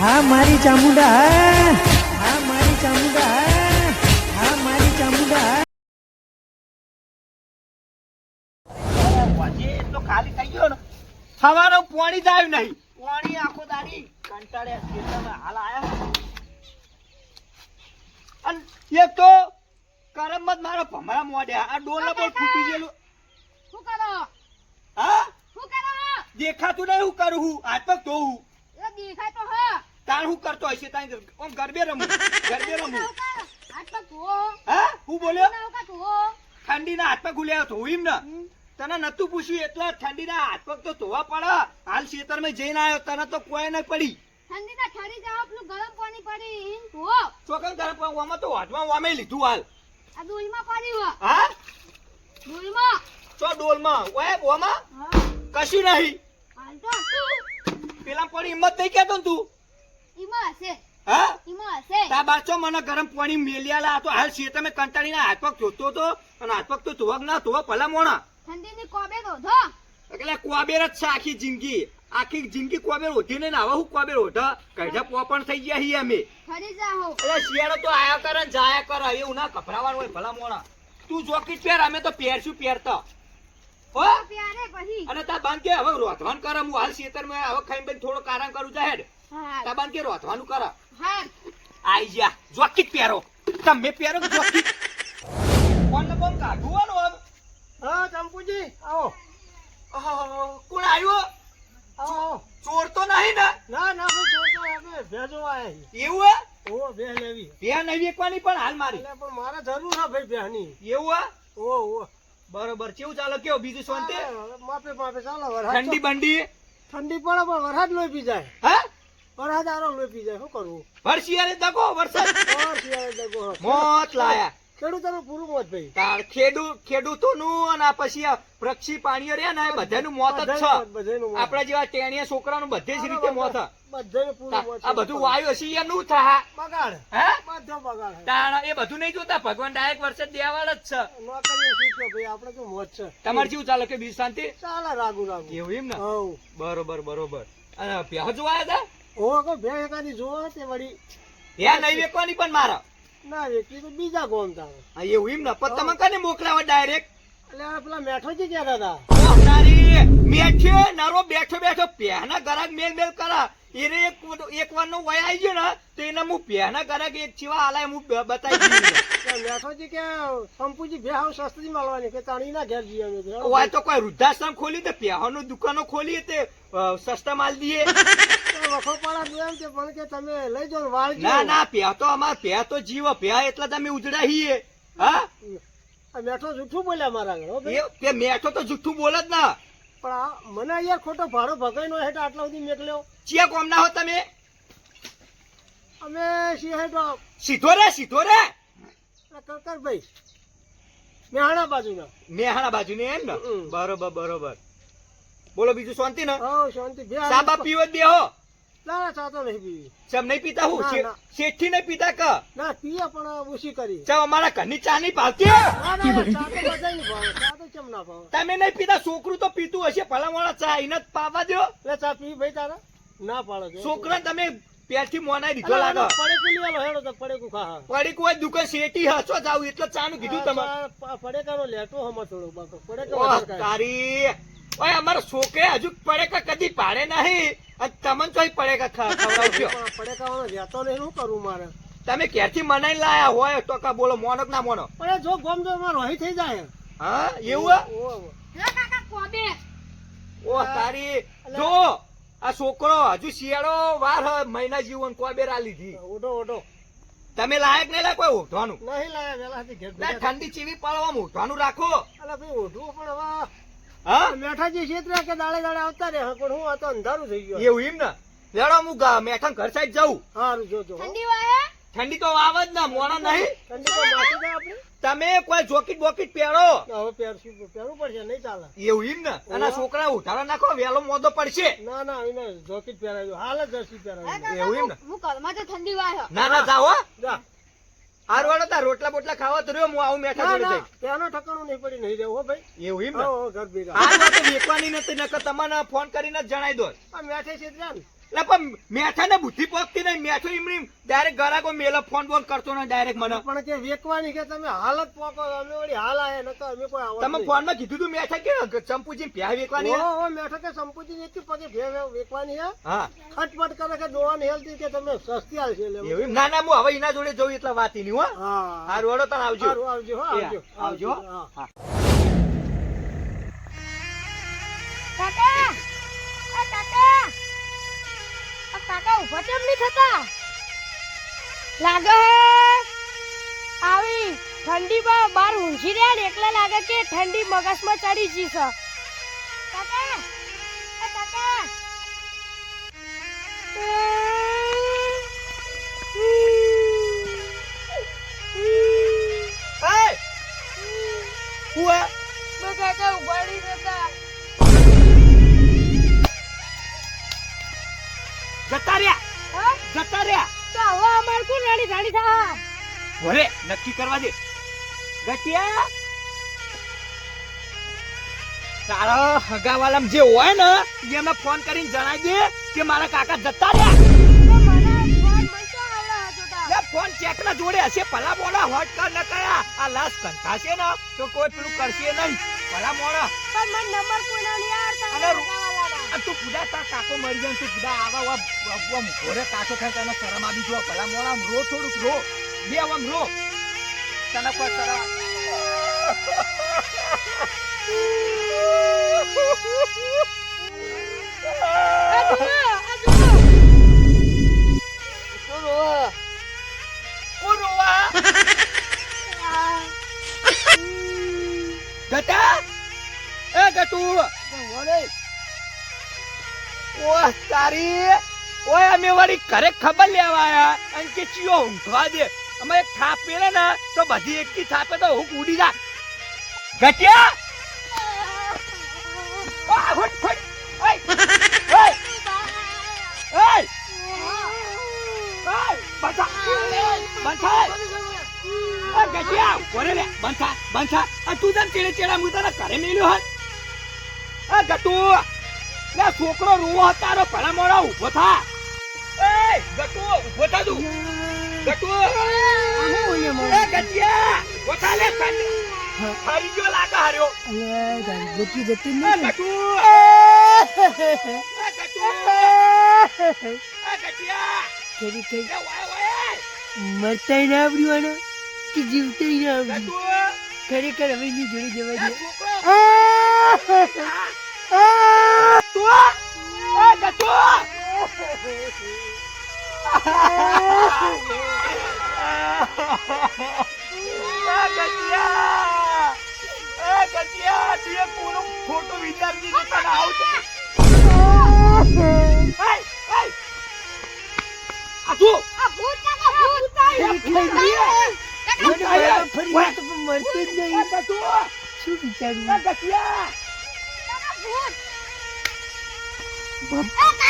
હા મારી ચામુંડા હા મારી ચામુંડા હા મારી ચામુંડા. પછી ખાલી થઈ ગયો ને સવારે પાણી જ આવ્યું નહીં. પાણી આખો દાડી કંટાળ્યા હાલ આવ્યા અને એક તો કરમ જ મારો ભમરા મોડ્યા આ ડોલા બોલ ફૂટી ગયેલું. શું કરો? હા? શું કરો? દેખાતું નહીં હું કરું હું હાથ પગ ધોવું તો હા તાણ હું કરતો હશે તાણ ઓમ ગરબે રમું ગરબે રમું. હા? હું બોલ્યો? ઠંડીના હાથ પગ ખુલ્યા ધોવું એમ ને? તને નતું પૂછ્યું એટલે ઠંડીના હાથ પગ તો ધોવા પડે. હાલ ખેતરમાં જઈને આવ્યો તને તો કોઈ નહીં પડી. ઠંડીના ઠરી જાવ પેલું ગરમ પાણી પડી. ધો ચોકન ગરમ પાણી ઓમાં તો હાથમાં ઓમે લીધું હાલ. આ ડોલમાં પડી હો? ડોલમાં. ચો ડોલમાં? ઓય ઓમાં? હા. કશું નહીં. પેલા પડી હિંમત નહીં કેતો ને તું. ઈમાં હશે. હા? ઈમાં હશે. તા બાચો મને ગરમ પાણી મેલિયાલા? તો હાલ કંટાળીને હાથ પગ ધોતો તો. અને હાથ પગ તો ધોવા ના ધોવા ભલા મોણા. ઠંડીની કોબે ધોધો એટલે કોબેર જ છે આખી જિંદગી. આખી જિંદગી કોબેર ઓઢીને ને હવે હું કોબેર ઓઢા? પોપણ થઈ ગયા હી અમે. ઠરી જાઓ. એટલે શિયાળો તો આયા કરે ને જાયા કરે. એવું ના ગભરાવાનું હોય ભલા મોણા. તું જોકીટ પહેર અમે તો પહેરશું પહેરતા હો? અને તા બાંધ કે હવે રોધવાન કરમ હું હાલ ખેતરમાં હવે ખાઈ થોડો કારણ કરું જાહેર હા. તા બાંધ કે રોધવાનું કરે. હા. આઈ જા જોકીટ પહેરો. તમે પહેરો કે જોકીટ કોણ ને કોણ કાઢું આનું હા ચંપુજી આવો. કોણ આવ્યો? આવો. ચોર તો નહીં ને? ના ના હું જોતો અમે ભેજો આયા એવું હે? ઓ બે લેવી. બે નહીં એકવાની પણ હાલ મારી. એટલે પણ મારે જરૂર છે ભાઈ બેહની એવું હે? ઓ ઓ બરોબર કેવું ચાલો? કેવો? બીજું શાંતિ? માપે માપે ચાલો ઠંડી બંડી? ઠંડી પડે પણ વરસાદ લોહી પી જાય. હા? વરસાદ આરો લોહી પી જાય શું કરવું? વર્ષિયારે દગો વરસાદ. ઓર દગો. મોત લાયા. ખેડૂતોનું પૂરું મોત ભાઈ તાર ખેડૂત ખેડૂતોનું અને પછી આ પક્ષી પાણીઓ રહ્યા ને બધાનું મોત જ છે. બધાનું મોત, બધાનું મોત. આપણા જેવા ટેણીયા છોકરાનું બધે જ રીતે મોત. આ બધું વાયુ હશે એમનું થા બગાડ. હે? બધો બગાડ તાણ એ બધું નહીં જોતા. ભગવાન ડાયરેક્ટ વરસાદ દેવાળ જ છે. ભાઈ આપણે તો મોત છે. તમારે જેવું ચાલે કે બીજ શાંતિ? ચાલે રાગુ રાગુ. એવું એમ ને? બરોબર બરોબર. અને પ્યાજ જોવા આવ્યા હો કો બે જોવો તે વળી. હે નહીં વેકવાની પણ મારા. ના તો બીજા ગોમ તારે. હા, એવું એમ ને. પણ તમે કને મોકલાવા ડાયરેક્ટ એટલે આ પેલા મેઠોજી કહેતા હતા. તારી મેઠે નારો બેઠો બેઠો પહેના ગરાક મેલ મેલ કરા. એને એક એક વાર નો વય આવી ગયો ને તો એને હું પહેના ગરાક એક ચીવા આલા હું બતાવી દઉં. કે મેઠોજી કે સંપુજી બે હાવ સસ્તી મળવાની કે તાણી ના ઘેર જઈએ અમે તો. કોઈ વૃદ્ધાશ્રમ ખોલી તો પહેવાનું દુકાનો ખોલી તે સસ્તા માલ દઈએ કે પણ કે તમે લઈ જાઓ ને ના ના પ્યા તો અમાર પ્યા તો જીવ પ્યા એટલા તમે ઉજડા હીએ હા? મેઠો જૂઠું બોલ્યા મારા મેઠો તો જુઠ્ઠું બોલે જ ના. પણ આ મને યાર ખોટો ભાડો ભગાઈ નો હેઠ આટલા સુધી મેકલ્યો. ચિયા કોમ ના હો તમે? અમે છીએ હેઠ સીધો રે સીધો રે. કકરભાઈ મેહાણા બાજુના. મેહાણા બાજુ ને એમ ને? બરોબર બરોબર. બોલો બીજું શાંતિ ને? હા શાંતિ. બે સાબા પીવો જ બેહો ના ના ચાતો નહીં પીવી. ચમ નહીં પીતા હું. શેઠી નહીં પીતા ક? ના પીએ પણ ઓછી કરી. ચમ અમારા ઘરની ચા નહીં પાવતી તમે નહીં પીતા? છોકરું તો પીતું હશે. ભલા મોડા ચા એને જ પાવા દો એટલે ચા પી ભાઈ તારા. ના પાડો છોકરા તમે પેરથી મોનાઈ દીધો લાગો. પડેકું લઈ હેડો તો પડેકું ખા હા. પડી કોઈ દુકાન શેઠી હસો જાવ એટલે ચાનું કીધું તમારે. આ પડેકાનો લેટો હમણાં થોડું બાકો. પડે ઓહ, તારી. ઓય અમારો છોકરે હજુ પડેકા કદી પાડે નહીં. અને તમને ચોય પડેકા ખ- ખવડાવજો લેતો નહીં શું કરું મારે? તમે ક્યાંથી મનાઈ લાયા હોય તો કા બોલો મોનો ના મોનો? પણ જો ગોમ જો માં રોહી થઈ જાય. હા એવું હે? કાકા કોબે? ઓ તારી જો આ છોકરો હજુ શિયાળો વાર હે, મહિના જીવન કોઈ બેરા લીધી. ઓઢો ઓઢો તમે લાયક નહીં લાયક કોઈ ઉઠવાનું? નહીં લાયક ઠંડી ચીવી પાડવા ઉઠવાનું રાખો. અલા ભાઈ ઓઢવું પણ હવે હા? મેઠાજી છેતર્યા કે દાડે દાડે આવતા રહે પણ હું આ અંધારું થઈ ગયો. એવું એમ ને? લેડો હું ગા- ઘર સાઈડ જાઉં. સારું જોજો ઠંડી વાહે ઠંડી તો આવે જ ના મોણા નહીં. ઠંડી તો માસી જાય આપણે? તમે કોઈ જોકીટ બોકીટ પહેરો. હવે પહેરશું પહેરવું પડશે નહીં ચાલે. એવું એમ ને? અને છોકરા ઉઠાડા નાખો વેલો મોદો પડશે. ના ના એને જોકીટ પહેરાયું હાલ જ જર્સી હે એવું એમ ને? હું- કલમાં તો ઠંડી વાહે ના ના જાઓ જા. હારું વાળો રોટલા બોટલા ખાવા તો રહ્યો હું આવું મેઠા જોડે ત્યાંનો ઠકાણું નહીં પડી નહીં રહેવું હો ભાઈ. એવું એમ ને? ઘર ભેગા તો વેચવાની નથી નકર તમને ફોન કરીને જણાઈ દો. આ મેઠે છે ને. એટલે પણ મેથા ને બુદ્ધિ પગતી નહીં મેઠો ઈમડી ડાયરેક્ટ ગરાકો મેલો ફોન બોન કરતો ને ડાયરેક્ટ મને. પણ કે વેકવાની કે તમે હાલત પોકો અમે વળી હાલ આયા નકર અમે કોઈ આવો તમે ફોનમાં કીધું તું મેથા કે ચંપુજી પ્યા વેકવાની હે? ઓ, મેઠો કે સંપૂર્ણ એક પગે ભે ભે વેકવાની હે? હા. ખટપટ કરે કે દોવાન હેલતી કે તમે સસ્તી હાલશે એટલે એવું ના ના હું હવે એના જોડે જઉં એટલે વાત નહીં હો. હા. હા રોડો તને આવજો. આવજો હા આવજો. આવજો હા. કાકા! કાકા! ઊભા કેમ નહીં થતા. લાગે હે? આવી ઠંડીમાં બાર ઊંઘી રહ્યા ને એકલા લાગે કે ઠંડી મગજમાં ચડી ગઈ છે. કાકા કાકા. થતા જતા રહ્યા. જતા રહ્યા. તો હવે અમારે કોણ રાણી રાણી થા ભલે નક્કી કરવા દે. ગટિયા તારા હગાવાલામ જે હોય ને એમને ફોન કરીને જણાવી કે મારા કાકા જતા રહ્યા. ફોન ચેક ના જોડે હશે. ભલા મોડા હોટ કર ન કયા? આ લાશ કંટાશે ને? તો કોઈ પેલું કરશે નહીં. ભલા મોડા. પણ મને નંબર કોઈ ના યાર. આ તું પૂજા તાર કાકો મરી જાય તું પૂજા આવા આવા આમ ઘોરે કાકો થાય, તને શરમ આવી જો, ભલા મોડા આમ રો, થોડુંક રો. બે આમ રો. તને કોઈ શરમ આ અમે વળી ઘરે ખબર લેવા આયા. અને કે ચિયો ઊંઘવા દે. અમે એક થાપ પેલે ને તો બધી એકથી થાપે તો હું ઉડી જા ગટિયા! લે. છોકરો રૂવો તારો, ભલા મોડા ઊભો થા. ગટુ ઊભો થા તું. ગટુ એ ગટિયા ઊભો તને હારી ગયો લાગે હાર્યો. જતી જતી એ ગટુ એ ગટુ એ ગટિયા. કરી કરી એ વાય વાય. મરતાય ના આવડ્યું આને કે જીવતાય ના આવડ્યું? ખરેખર હવે એની જોડે જવા દે. છોકરો. તું એ ગટુ આ ગટિયા એ ગટિયા તું એ કોનો ફોટો વિચારજી તને આવું તો એય, એય! આ તું આ ભૂત કાકા, ફરી જ શું વિચાર્યું કાકા, ભૂત.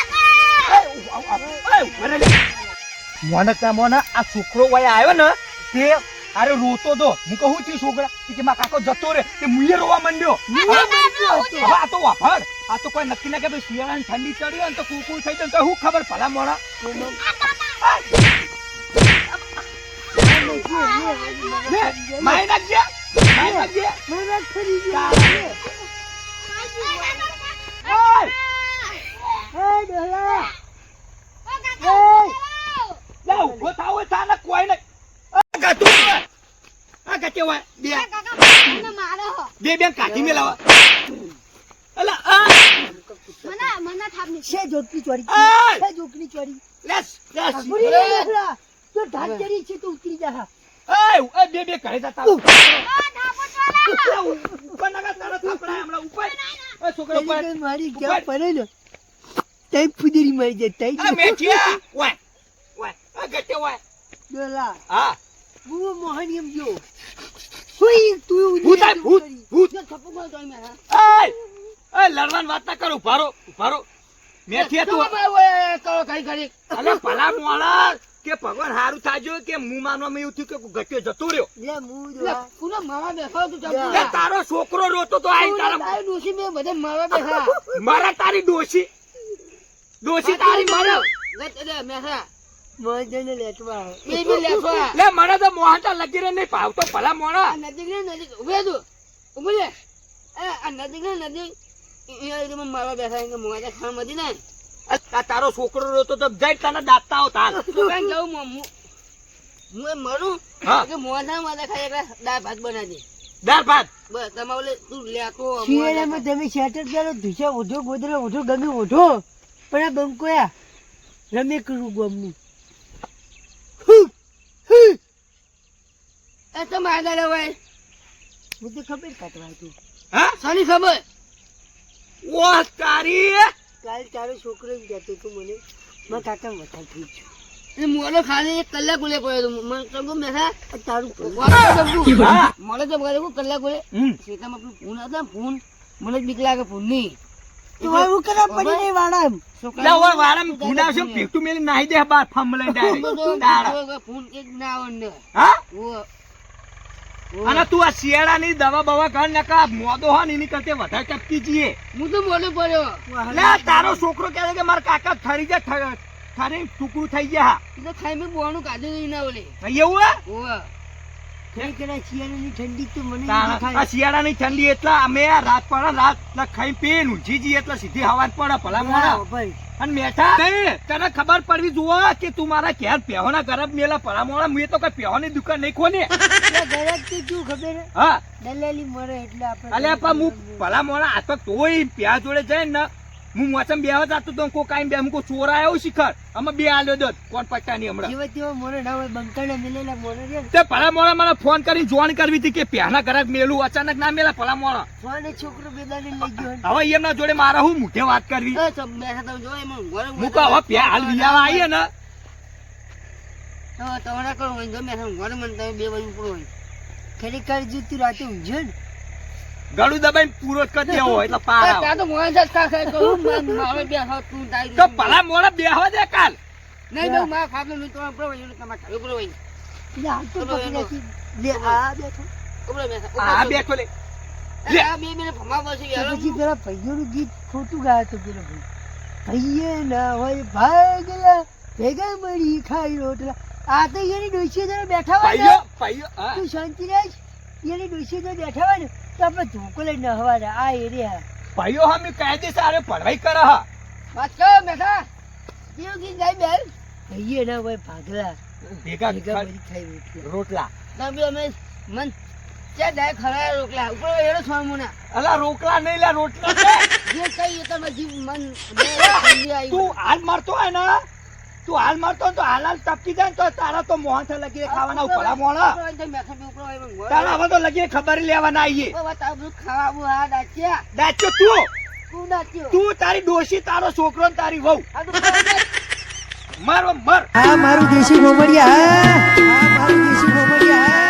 મોને ત્યાં મોને આ છોકરો વય આવ્યો ને તે અરે રોતો દો હું કહું છું છોકરા કે મા કાકો જતો રે તે મુયે રોવા માંડ્યો હવે આ તો વાફર આ તો કોઈ નક્કી ના કે ભાઈ શિયાળાની ઠંડી ચડી અને તો કુકુ થઈ જાય તો હું ખબર ભલા લે માય નાખજે માય નાખજે ફરી ગયા તારે. ઓય! હે ડોલા લે ઊભો થાવ હોય થાને કોઈ નહીં આ હોય. આ બે મને મારે હો. બે બેન કાઢી અલા આ મને મને થાપની છે જોકની ચોરી! છે જોકની ચોરી લેસ લેસ ભૂરી લે ડોલા તો ઢાક ચડી છે તો ઉતરી જા એ બે બે ઘરે જતા ઉહ. ઉપર નાખા તારા થાપડા હમણાં ઉપર એ છોકરો ઉપર મારી ગયા ક્યાં પડે ને તઈ ફુદરી મારી જાય તઈ મેઠિયા ઓય ઓય આ ગાતે હોય ડોલા હા બુઓ મોહન એમ જો હુઈ તું ભૂત ભૂત. ભૂત જો થપ્પો મારો તોય મેં, હા. એ લડવાની વાત ના કરો ઉભારો ઉભારો મેઠિયા તું કરો કઈ કરી અલે ભલા મોણા કે ભગવાન હારું થાજો કે મું માનવામાં એવું થયું કે ગટ્યો જતો રહ્યો લે મું ડોલા. કુનો માવા બેઠો તું જા. લે તારો છોકરો રોતો તો આઈ તારા તારી ડોશી મેં બધે માવા બેઠા મારા તારી ડોશી ડોશી તારી મને લે મને તો મોહનતા લગી રે નહીં ભાવતો ભલા મોણા. નજીક ને નજીક. ઉભે તું. ઉભે લે. નજીક ને નજીક. અહીંયા એકદમ મારવા બેઠા કે મોજા ખાવા મધી ને તારો છોકરો રોતો તો જઈ તને દાતા આવો તાર. તો હું હું- હું એમ મરું. કે મોજા માથે ખાઈ દાળ ભાત બનાવી દાળ ભાત? બસ તમે ઓલે તું લેકો શિયાળામાં તમે શેટર ચાલો ધુસા ઓઢો ગોદરા ઓઢો ગમે ઓઢો પણ આ બંકોયા રમે કરું ગમનું. એ તો ભાઈ. હું તો ખબર કાઢવા તું? હા? સાની ખબર? ઓહ તારી કાલ તારો છોકરો કહેતો તું મને મેં કાકા મથા થઈ એ મોડો ખાલી એક કલાક ઉલે પડ્યો મને મેઠા ગયું તારું. મળે તો કોઈ કલાક ઉલે. શેતામાં ફોન હતા ફોન. મને જ બીક લાગે ફોનની તું હવે કરવા પડી નહીં વાળા એમ લે ઓય વાળામાં ભૂના છે પેટું મેલી નાહી દે બાર ફમ લઈને ડાયરેક્ટ. દાડા. એક ના આવે હા? અને તું આ શિયાળાની દવા બવા કર નકા મોદો હો ને એની કરતે વધારે ટપકી જઈએ. હું તો મોડો પડ્યો. લે તારો છોકરો કહે છે કે મારા કાકા ઠરી ગયા ઠ- ઠરી ટુકડું થઈ ગયા. એ તો ખાઈ મેં બોવાનું કાઢી દઈ ના ઓલે એવું હે? ઓવા ખરેખર આ શિયાળાની ઠંડી તો મને આ શિયાળાની ઠંડી એટલે અમે આ રાત પડે રાત ખાઈ પીને ઊંઘી જઈએ એટલે સીધી હવા પડે ભલા મોડા. ભાઈ. અને મેઠા તને ખબર પડવી જુઓ કે તું મારા ઘેર પહેવાના ગરબ મેલા ભલા મોડા મેં તો કઈ પહેવાની દુકાન નહીં શું ખબર? હે? દલાલી મળે એટલે આપણે અલ્યા પણ હું ભલા મોડા આ તો તોય પ્યા જોડે જાય ને હું મોસમ બેહવા જાતો તો કો કાઈ બે મુકો ચોર આવ્યો શિખર? અમે બે આલ્યો દત કોણ પટ્ટાની હમણાં? જેવા તેવા મોરે ના હોય મેલેલા મોરે રે તે ભલા મોરા મને ફોન કરી જોણ કરવી હતી કે પહેલા ઘરે મેલું અચાનક ના મેલા ભલા મોરા. ફોને છોકરો બેદાને લઈ ગયો હવે એમના જોડે મારા હું મુઠે વાત કરવી? એ તો તમે જો એમાં ઘરે હવે પ્યા હાલ વિયાવા આવીએ ને. તો તમારા કરો જો બેઠા મને તમે બે વાગ્યું પડો હોય. ખરેખર જો તું રાતે ઊંઘ્યો ને. ગળું દબાઈને પૂરો જ કરી દેવો એટલે પાર આવે. ત્યાં તો મોડા જ ખા ખાઈ કહું મારે બેઠા તું તારી તો ભલા મોડા બેહવા દે કાલ. નહીં બહુ મારા ખાતું નહીં તો તમારે હાલ તો. લે આ બેઠો. આ બેઠો લે. લે. આ બે બેને ભમા પછી તો પછી પેલા ભાઈઓનું ગીત ખોટું ગાય તો પેલો ભાઈ ભાઈએ ના હોય ભાગલા ભેગા મળી ખાઈ રોટલા. આ તો એની ડોસીઓ જરા બેઠા હોય ભાઈઓ ભાઈઓ તું શાંતિ રાખ. એની ડોસીઓ તો બેઠા હોય ને તો આપણે ધોકો લઈને નહવાના આ એરિયા ભાઈઓ હમી કાયદેસર આરે પડવાઈ કરે હા. વાત કરો બેઠા કેવું ગીત ગાય બેન. ભાઈએ ના હોય ભાગલા. ભેગા ભેગા ખાઈ રોટલા. ના બી અમે મન ત્યાં જાય ખરા રોકલા ઉપર એનો છોડ મુના અલા રોટલા નહીં લે રોટલા જે કઈ તમે જીવ મન તું હાલ મારતો હોય ને તું હાલ મારતો તો હાલ હાલ ટપકી જાય ને તો તારા તો મોહનથી લગીને ખાવાના ઉપરા મોણા તારા હવે તો લગીને ખબર લેવાના આવીએ ખાવાનું હા દાચ્યા. દાચો તું? તું દાચ્યો? તું તારી ડોશી તારો છોકરો ને તારી વહુ. મર મર. હા મારું દેશી ગોમડિયા હા. મારું દેશી ગોમડિયા